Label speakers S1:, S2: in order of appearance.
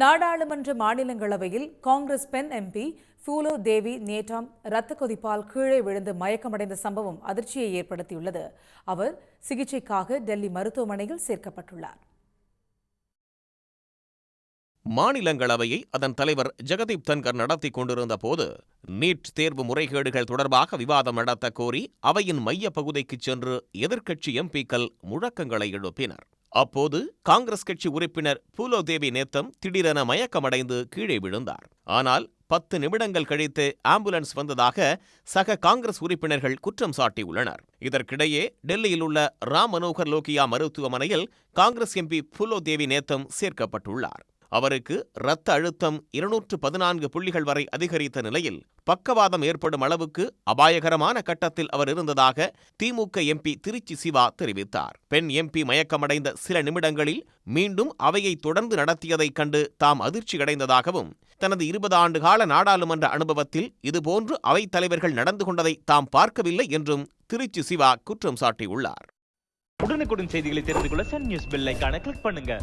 S1: நாடாளுமன்ற மாநிலங்களவையில் காங்கிரஸ் பெண் எம்பி ஃபூலோ தேவி நேட்டாம் இரத்த கொதிப்பால் கீழே விழுந்து மயக்கமடைந்த சம்பவம் அதிர்ச்சியை ஏற்படுத்தியுள்ளது. அவர் சிகிச்சைக்காக டெல்லி மருத்துவமனையில் சேர்க்கப்பட்டுள்ளார்.
S2: மாநிலங்களவையை அதன் தலைவர் ஜெகதீப் தன்கர் நடத்தி கொண்டிருந்த போது நீட் தேர்வு முறைகேடுகள் தொடர்பாக விவாதம் நடத்த கோரி அவையின் மைய பகுதிக்கு சென்று எதிர்க்கட்சி எம்பிக்கள் முழக்கங்களை எழுப்பினர். அப்போது காங்கிரஸ் கட்சி உறுப்பினர் பூலோதேவி நேத்தம் திடீரென மயக்கமடைந்து கீழே விழுந்தார். ஆனால் பத்து நிமிடங்கள் கழித்து ஆம்புலன்ஸ் வந்ததாக சக காங்கிரஸ் உறுப்பினர்கள் குற்றம் சாட்டியுள்ளனர். இதற்கிடையே டெல்லியில் உள்ள ராம் மனோகர் லோகியா மருத்துவமனையில் காங்கிரஸ் எம்பி புலோதேவி நேத்தம் சேர்க்கப்பட்டுள்ளார். அவருக்கு இரத்த அழுத்தம் இருநூற்று பதினான்கு புள்ளிகள் வரை அதிகரித்த நிலையில் பக்கவாதம் ஏற்படும் அளவுக்கு அபாயகரமான கட்டத்தில் அவர் இருந்ததாக திமுக எம்பி திருச்சி சிவா தெரிவித்தார். பெண் எம்பி மயக்கமடைந்த சில நிமிடங்களில் மீண்டும் அவையை தொடர்ந்து நடத்தியதைக் கண்டு தாம் அதிர்ச்சியடைந்ததாகவும் தனது இருபது ஆண்டு கால நாடாளுமன்ற அனுபவத்தில் இதுபோன்று அவைத் தலைவர்கள் நடந்து கொண்டதை தாம் பார்க்கவில்லை என்றும் திருச்சி சிவா குற்றம் சாட்டியுள்ளார்.
S3: உடனுக்குடன் செய்திகளை தெரிந்து கொள்ள சன் நியூஸ் பெல்லைக்கான கிளிக் பண்ணுங்க.